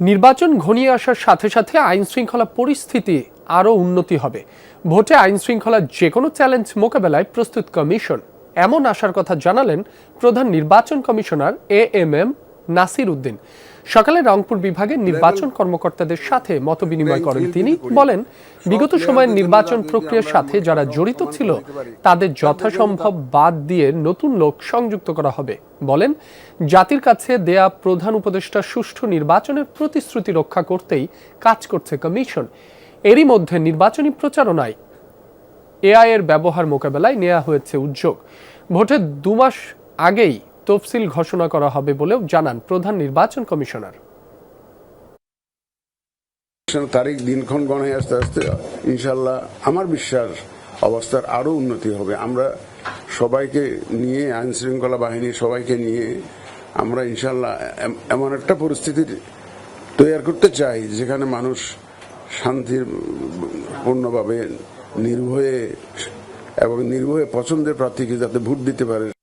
নির্বাচন ঘনিয়ে আসার সাথে সাথে আইন শৃঙ্খলা পরিস্থিতি আরও উন্নতি হবে। ভোটে আইন শৃঙ্খলার যে কোনো চ্যালেঞ্জ মোকাবেলায় প্রস্তুত কমিশন। এমন আশার কথা জানালেন প্রধান নির্বাচন commissioner A M M Nasir Uddin. সকালে রংপুর বিভাগের নির্বাচন কর্মকর্তাদের সাথে মতবিনিময় করেন তিনি বলেন বিগত সময়ের নির্বাচন প্রক্রিয়ার সাথে যারা জড়িত ছিল তাদের যথাসম্ভব বাদ দিয়ে নতুন লোক সংযুক্ত করা হবে। বলেন জাতির কাছে দেয়া প্রধান উপদেষ্টা সুষ্ঠু নির্বাচনের প্রতিশ্রুতি রক্ষা করতেই কাজ করছে কমিশন। এরই মধ্যে নির্বাচনী প্রচারণায় এআই এর ব্যবহার মোকাবেলায় নেওয়া হয়েছে উদ্যোগ। ভোটের দু মাস আগেই তফসিল ঘোষণা করা হবে বলেও জানান প্রধান নির্বাচন কমিশনার। তারিখ দিনক্ষণ গণে আস্তে আস্তে ইনশাল্লাহ আমার বিশ্বাস অবস্থার আরও উন্নতি হবে। আমরা সবাইকে নিয়ে আইন শৃঙ্খলা বাহিনী সবাইকে নিয়ে আমরা ইনশাল্লাহ এম- এমন একটা পরিস্থিতির তৈরি করতে চাই যেখানে মানুষ শান্তির পূর্ণভাবে নির্ভয়ে এবং নির্ভয়ে পছন্দের প্রার্থীকে যাতে ভোট দিতে পারে